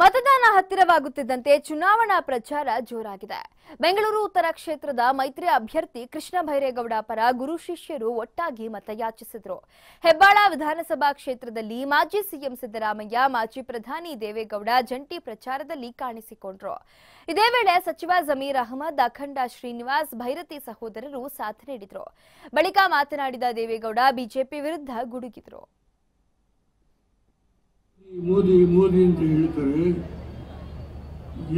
ಮತದಾನ ಹತ್ತಿರವಾಗುತ್ತಿದ್ದಂತೆ ಚುನಾವಣಾ ಪ್ರಚಾರ ಜೋರಾಗಿದೆ. ಬೆಂಗಳೂರು ಉತ್ತರ ಕ್ಷೇತ್ರದ ಮೈತ್ರಿ ಅಭ್ಯರ್ಥಿ ಕೃಷ್ಣ ಭೈರೇಗೌಡ ಪರ ಗುರು ಶಿಷ್ಯರು ಒಟ್ಟಾಗಿ ಮತಯಾಚಿಸಿದರು. ಹೆಬ್ಬಾಳ ವಿಧಾನಸಭಾ ಕ್ಷೇತ್ರದಲ್ಲಿ ಮಾಜಿ ಸಿಎಂ ಸಿದ್ದರಾಮಯ್ಯ, ಮಾಜಿ ಪ್ರಧಾನಿ ದೇವೇಗೌಡ ಜಂಟಿ ಪ್ರಚಾರದಲ್ಲಿ ಕಾಣಿಸಿಕೊಂಡ್ರು. ಇದೇ ವೇಳೆ ಸಚಿವ ಜಮೀರ್ ಅಹಮದ್, ಅಖಂಡ ಶ್ರೀನಿವಾಸ್, ಭೈರತಿ ಸಹೋದರರು ಸಾಥ್ ನೀಡಿದರು. ಬಳಿಕ ಮಾತನಾಡಿದ ದೇವೇಗೌಡ, ಬಿಜೆಪಿ ವಿರುದ್ಧ ಗುಡುಗಿದ್ರು. ಮೋದಿ ಮೋದಿ ಅಂತ ಹೇಳ್ತಾರೆ,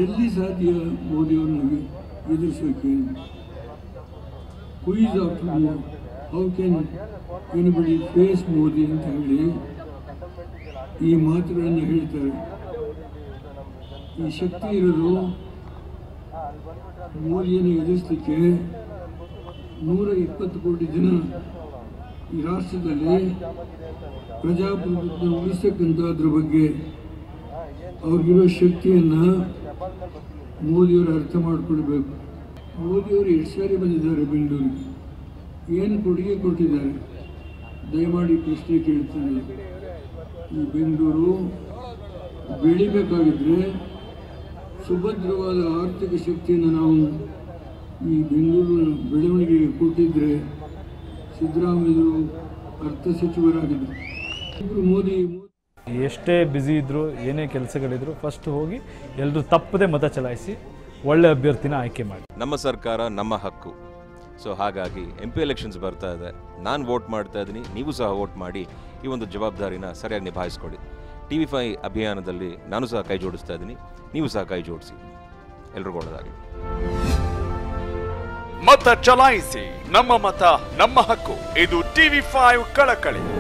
ಎಲ್ಲಿ ಸಾಧ್ಯ ಮೋದಿಯವರನ್ನು ಎದುರಿಸೋಕೆ? Quiz after how can anybody face Modi ಅಂತ ಹೇಳಿ ಈ ಮಾತುಗಳನ್ನು ಹೇಳ್ತಾರೆ. ಈ ಶಕ್ತಿ ಇರೋದು ಮೋದಿಯನ್ನು ಎದುರಿಸಲಿಕ್ಕೆ ನೂರ ಇಪ್ಪತ್ತು ಕೋಟಿ ಜನ ಈ ರಾಷ್ಟ್ರದಲ್ಲಿ ಪ್ರಜಾಪ್ರಭುತ್ವ ಉಳಿಸ್ತಕ್ಕಂಥದ್ರ ಬಗ್ಗೆ ಅವ್ರಿಗಿರೋ ಶಕ್ತಿಯನ್ನು ಮೋದಿಯವರು ಅರ್ಥ ಮಾಡಿಕೊಳ್ಬೇಕು. ಮೋದಿಯವರು ಎಷ್ಟು ಸಾರಿ ಬಂದಿದ್ದಾರೆ ಬೆಂಗಳೂರಿಗೆ. ಏನು ಕೊಡುಗೆ ಕೊಟ್ಟಿದ್ದಾರೆ? ದಯಮಾಡಿ ಪ್ರಶ್ನೆ ಕೇಳ್ತೀನಿ. ಈ ಬೆಂಗಳೂರು ಬೆಳಿಬೇಕಾಗಿದ್ರೆ ಸುಭದ್ರವಾದ ಆರ್ಥಿಕ ಶಕ್ತಿಯನ್ನು ನಾವು ಈ ಬೆಂಗಳೂರು ಬೆಳವಣಿಗೆಗೆ ಕೊಟ್ಟಿದ್ರೆ ಸಿದ್ದರಾಮಯ್ಯರು ಅರ್ಥ ಸಚಿವರಾಗಿದ್ದರು. ಇಬ್ಬರು ಮೋದಿ ಎಷ್ಟೇ ಬ್ಯುಸಿ ಇದ್ದರೂ ಏನೇ ಕೆಲಸಗಳಿದ್ರು ಫಸ್ಟ್ ಹೋಗಿ ಎಲ್ಲರೂ ತಪ್ಪದೆ ಮತ ಚಲಾಯಿಸಿ ಒಳ್ಳೆ ಅಭ್ಯರ್ಥಿನ ಆಯ್ಕೆ ಮಾಡಿ. ನಮ್ಮ ಸರ್ಕಾರ ನಮ್ಮ ಹಕ್ಕು. ಸೊ ಹಾಗಾಗಿ ಎಂ ಪಿ ಎಲೆಕ್ಷನ್ಸ್ ಬರ್ತಾ ಇದೆ. ನಾನು ವೋಟ್ ಮಾಡ್ತಾ ಇದ್ದೀನಿ ನೀವು ಸಹ ವೋಟ್ ಮಾಡಿ ಈ ಒಂದು ಜವಾಬ್ದಾರಿನ ಸರಿಯಾಗಿ ನಿಭಾಯಿಸ್ಕೊಡಿ ಟಿ ವಿ ಫೈ ಅಭಿಯಾನದಲ್ಲಿ ನಾನು ಸಹ ಕೈ ಜೋಡಿಸ್ತಾ ಇದ್ದೀನಿ ನೀವು ಸಹ ಕೈ ಜೋಡಿಸಿ. ಎಲ್ರಿಗೂ ಒಳ್ಳೆಯದಾಗಲಿ ಮತ ಚಲಾಯಿಸಿ. ನಮ್ಮ ಮತ ನಮ್ಮ ಹಕ್ಕು. ಇದು ಟಿವಿ ಫೈವ್ ಕಳಕಳಿ.